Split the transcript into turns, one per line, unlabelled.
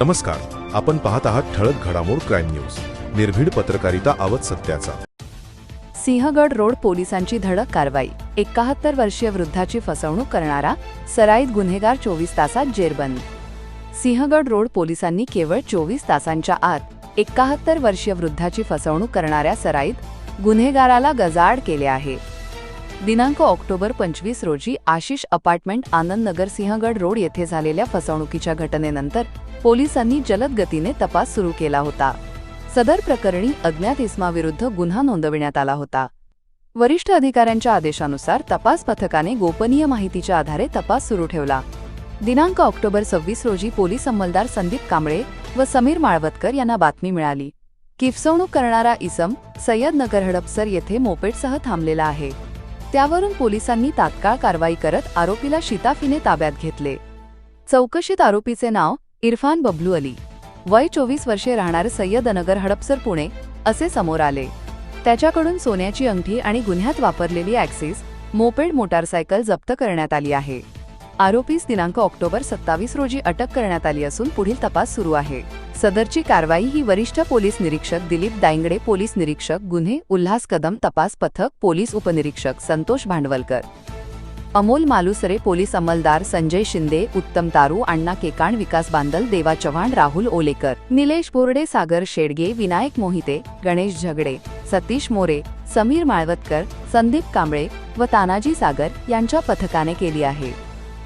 नमस्कार आपण पाहत आहात ठळक घडामोड क्राईम न्यूज. निर्भीड पत्रकारिता आवत सत्याचा.
सिंहगड रोड पोलिसांची धडक कारवाई. एकाहत्तर वर्षीय वृद्धाची फसवणूक करणारा सराईत गुन्हेगार चोवीस तासात जेरबंद. सिंहगड रोड पोलिसांनी केवळ चोवीस तासांच्या आत एकाहत्तर वर्षीय वृद्धाची फसवणूक करणाऱ्या सराईत गुन्हेगाराला गजाआड केले आहे. दिनांक ऑक्टोबर पंचवीस रोजी आशिष अपार्टमेंट आनंद नगर सिंहगड रोड येथे झालेल्या फसवणुकीच्या घटनेनंतर पोलिसांनी जलद गतीने तपास सुरू केला होता. सदर प्रकरणी अज्ञात इस्माविरुद्ध गुन्हा नोंदविण्यात आला होता. वरिष्ठ अधिकाऱ्यांच्या आदेशानुसार तपास पथकाने गोपनीय माहितीच्या आधारे तपास सुरू ठेवला. दिनांक ऑक्टोबर सव्वीस रोजी पोलीस अंमलदार संदीप कांबळे व समीर माळवतकर यांना बातमी मिळाली. किफसवणूक करणारा इसम सय्यद नगर हडपसर येथे मोपेडसह थांबलेला आहे. त्यावरून पोलिसांनी तात्काळ कारवाई करत आरोपीला शिताफीने ताब्यात घेतले. चौकशीत आरोपीचे नाव इरफान बबलू अली. वय चोवीस वर्षे राहणारे सय्यद नगर हडपसर पुणे असे समोर आले. त्याच्याकडून सोन्याची अंगठी आणि गुन्ह्यात वापरलेली ॲक्सिस मोपेड मोटारसायकल जप्त करण्यात आली आहे. आरोपीस दिनांक ऑक्टोबर सत्तावीस रोजी अटक करण्यात आली असून पुढील तपास सुरू आहे. सदरची कारवाई ही वरिष्ठ पोलीस निरीक्षक दिलीप दायंगडे पोलीस निरीक्षक गुन्हे उल्हास कदम तपास पथक पोलीस उपनिरीक्षक संतोष भांडवलकर. अमोल मालुसरे पोलीस अंमलदार संजय शिंदे उत्तम तारू अण्णा केकाण विकास बांदल देवा चव्हाण राहुल ओलेकर निलेश बोर्डे सागर शेडगे विनायक मोहिते गणेश झगडे सतीश मोरे समीर माळवतकर संदीप कांबळे व तानाजी सागर यांच्या पथकाने केली आहे.